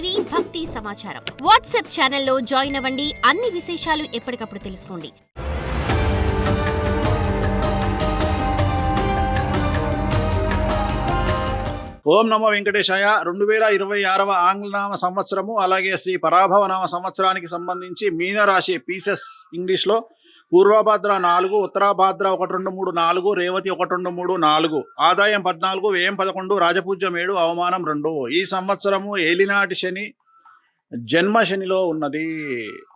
TV భక్తి సమాచారం. WhatsApp ఛానల్లో జాయిన్ అవ్వండి. అన్ని విశేషాలు ఎప్పటికప్పుడు తెలుసుకోండి. ఓం నమో వెంకటేశాయ. రెండు వేల ఇరవై ఆరవ ఆంగ్లనామ సంవత్సరము అలాగే శ్రీ పరాభవ నామ సంవత్సరానికి సంబంధించి మీనరాశి పీసెస్ ఇంగ్లీష్లో పూర్వభద్ర నాలుగు ఉత్తరాభాద్ర ఒకటి రెండు మూడు నాలుగు రేవతి ఒకటి రెండు మూడు నాలుగు ఆదాయం పద్నాలుగు వ్యయం పదకొండు రాజపూజ్యం ఏడు అవమానం రెండు. ఈ సంవత్సరము ఏలినాటి శని జన్మ శనిలో ఉన్నది.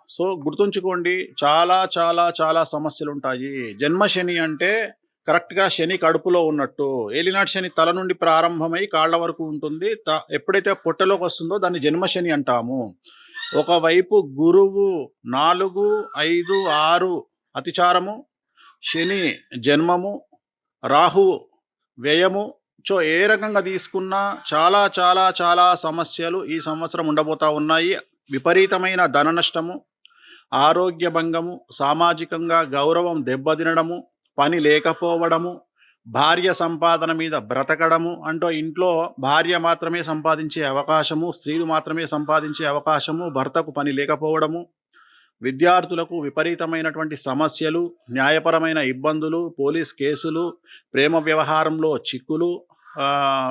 సో గుర్తుంచుకోండి చాలా చాలా చాలా సమస్యలు ఉంటాయి జన్మ శని అంటే కరెక్ట్గా శని కడుపులో ఉన్నట్టు. ఏలినాటి శని తల నుండి ప్రారంభమై కాళ్ళ వరకు ఉంటుంది. త ఎప్పుడైతే పొట్టలోకి వస్తుందో దాన్ని జన్మశని అంటాము. ఒకవైపు గురువు నాలుగు ఐదు ఆరు అతిచారము శని జన్మము రాహు వ్యయము సో ఏ రకంగా తీసుకున్నా చాలా చాలా చాలా సమస్యలు ఈ సంవత్సరం ఉండబోతా ఉన్నాయి. విపరీతమైన ధన నష్టము ఆరోగ్య భంగము సామాజికంగా గౌరవం దెబ్బతినడము పని లేకపోవడము భార్య సంపాదన మీద బ్రతకడము అంటూ ఇంట్లో భార్య మాత్రమే సంపాదించే అవకాశము స్త్రీలు మాత్రమే సంపాదించే అవకాశము భర్తకు పని లేకపోవడము విద్యార్థులకు విపరీతమైనటువంటి సమస్యలు న్యాయపరమైన ఇబ్బందులు పోలీస్ కేసులు ప్రేమ వ్యవహారంలో చిక్కులు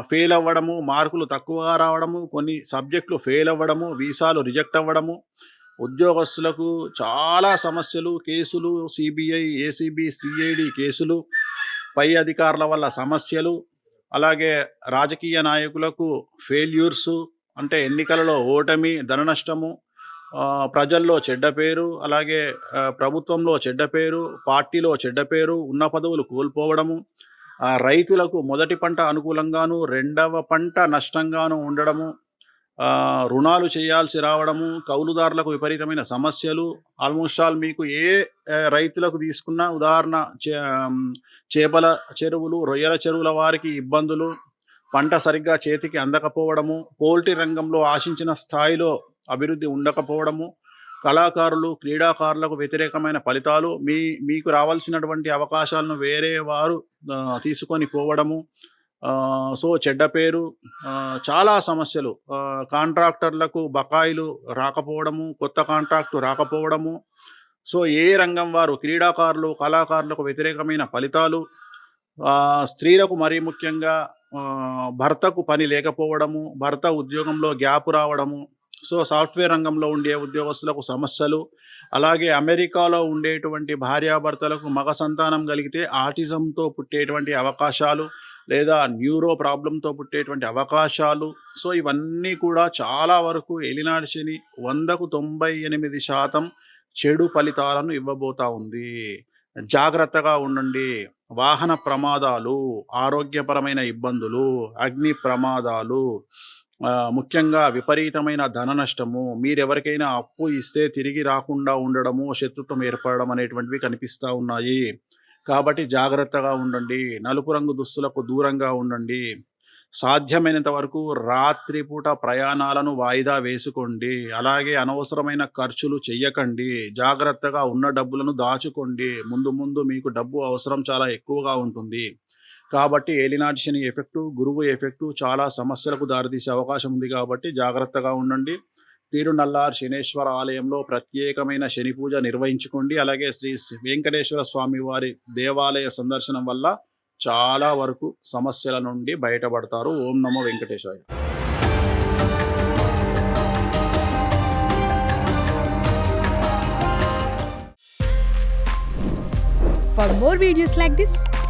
ఫెయిల్ అవ్వడము మార్కులు తక్కువగా రావడము కొన్ని సబ్జెక్టులు ఫెయిల్ అవ్వడము వీసాలు రిజెక్ట్ అవ్వడము ఉద్యోగస్తులకు చాలా సమస్యలు కేసులు సిబిఐ ఏసీబీ సిఐడి కేసులు పై అధికారుల వల్ల సమస్యలు అలాగే రాజకీయ నాయకులకు ఫెయిల్యూర్స్ అంటే ఎన్నికలలో ఓటమి ధన నష్టము ప్రజల్లో చెడ్డ పేరు అలాగే ప్రభుత్వంలో చెడ్డ పేరు పార్టీలో చెడ్డ పేరు ఉన్న పదవులు కోల్పోవడము రైతులకు మొదటి పంట అనుకూలంగాను రెండవ పంట నష్టంగాను ఉండడము రుణాలు చేయాల్సి రావడము కౌలుదారులకు విపరీతమైన సమస్యలు ఆల్మోస్ట్ ఆల్ మీకు ఏ రైతులకు తీసుకున్న ఉదాహరణ చే- చేపల చెరువులు రొయ్యల చెరువుల వారికి ఇబ్బందులు పంట సరిగ్గా చేతికి అందకపోవడము పోల్ట్రీ రంగంలో ఆశించిన స్థాయిలో అభివృద్ధి ఉండకపోవడము కళాకారులు క్రీడాకారులకు వ్యతిరేకమైన ఫలితాలు మీ మీకు రావాల్సినటువంటి అవకాశాలను వేరే వారు తీసుకొని పోవడము సో చెడ్డ పేరు చాలా సమస్యలు. కాంట్రాక్టర్లకు బకాయిలు రాకపోవడము కొత్త కాంట్రాక్టు రాకపోవడము సో ఏ రంగం వారు క్రీడాకారులు కళాకారులకు వ్యతిరేకమైన ఫలితాలు స్త్రీలకు మరీ ముఖ్యంగా భర్తకు పని లేకపోవడము భర్త ఉద్యోగంలో గ్యాప్ రావడము సో సాఫ్ట్వేర్ రంగంలో ఉండే ఉద్యోగస్తులకు సమస్యలు అలాగే అమెరికాలో ఉండేటువంటి భార్యాభర్తలకు మగ సంతానం కలిగితే ఆటిజంతో పుట్టేటువంటి అవకాశాలు లేదా న్యూరో ప్రాబ్లంతో పుట్టేటువంటి అవకాశాలు. సో ఇవన్నీ కూడా చాలా వరకు ఎలినాడు శని వందకు తొంభై ఎనిమిది శాతం చెడు ఫలితాలను ఇవ్వబోతా ఉంది. జాగ్రత్తగా ఉండండి. వాహన ప్రమాదాలు ఆరోగ్యపరమైన ఇబ్బందులు అగ్ని ప్రమాదాలు ముఖ్యంగా విపరీతమైన ధన నష్టము మీరెవరికైనా అప్పు ఇస్తే తిరిగి రాకుండా ఉండడము శత్రుత్వం ఏర్పడడం అనేటువంటివి కనిపిస్తూ ఉన్నాయి. కాబట్టి జాగ్రత్తగా ఉండండి. నలుపు రంగు దుస్తులకు దూరంగా ఉండండి. సాధ్యమైనంత వరకు రాత్రిపూట ప్రయాణాలను వాయిదా వేసుకోండి. అలాగే అనవసరమైన ఖర్చులు చెయ్యకండి. జాగ్రత్తగా ఉన్న డబ్బులను దాచుకోండి. ముందు ముందు మీకు డబ్బు అవసరం చాలా ఎక్కువగా ఉంటుంది. కాబట్టి ఏలినాటి శని ఎఫెక్టు గురువు ఎఫెక్టు చాలా సమస్యలకు దారితీసే అవకాశం ఉంది కాబట్టి జాగ్రత్తగా ఉండండి. తిరునల్లార్ శనేశ్వర ఆలయంలో ప్రత్యేకమైన శని పూజ నిర్వహించుకోండి. అలాగే శ్రీ వెంకటేశ్వర స్వామి వారి దేవాలయ సందర్శనం వల్ల చాలా వరకు సమస్యల నుండి బయటపడతారు. ఓం నమో Venkateswara For more videos like this,